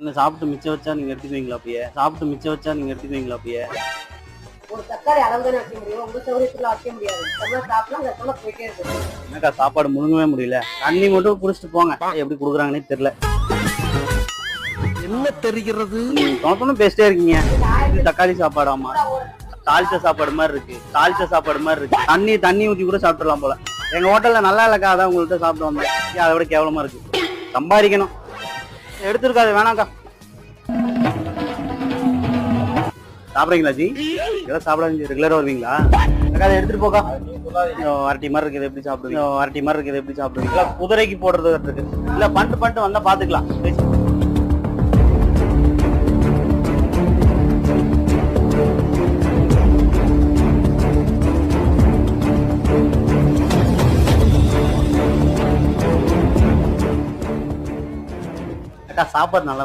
இல்லை சாப்பிட்டு மிச்சம் வச்சா நீங்கள் எடுத்துக்குவீங்களா அப்படியே? சாப்பிட்டு மிச்சம் வச்சா நீங்கள் எடுத்துக்குவீங்களா அப்படியே? ஒரு தக்காளி அளவு தானே வைக்க முடியும். உங்க சௌரியத்துல வைக்க முடியாது. எவ்வளவு சாப்பிடலாம் அந்த எவ்வளவு போயிட்டே இருக்கு என்னக்கா சாப்பாடு முழுங்கவே முடியல. தண்ணி மட்டும் குடிச்சிட்டு போங்க. எப்படி கொடுக்குறாங்கன்னே தெரியல. என்ன தெரிகிறது? தோணத்தோணும் பேசிட்டே இருக்கீங்க. தக்காளி சாப்பாடாமா தாளிச்ச சாப்பாடு மாதிரி இருக்கு. தாளிச்ச சாப்பாடு மாதிரி இருக்கு. தண்ணி தண்ணி ஊற்றி கூட சாப்பிடலாம் போல. எங்க ஹோட்டல்ல நல்லா இல்லக்கா அதான் உங்கள்கிட்ட சாப்பிட்டு வந்தேன். ஏன் அதை விட கேவலமா இருக்கு. சம்பாதிக்கணும். எடுத்துருக்காது வேணாக்கா சாப்பிடுறீங்களா ஜி? இதெல்லாம் சாப்பிடாதீங்க ரெகுலரா வருவீங்களா? அக்கா அதை எடுத்துட்டு போக்கா. அரட்டி மாதிரி இருக்குது எப்படி சாப்பிடுவீங்க? அரட்டி மாதிரி இருக்குது எப்படி சாப்பிடுவீங்க? குதிரைக்கு போடுறது இருக்கு. இல்ல பண்ணிட்டு பண்ணிட்டு வந்தா பாத்துக்கலாம். சாப்பாடு நல்லா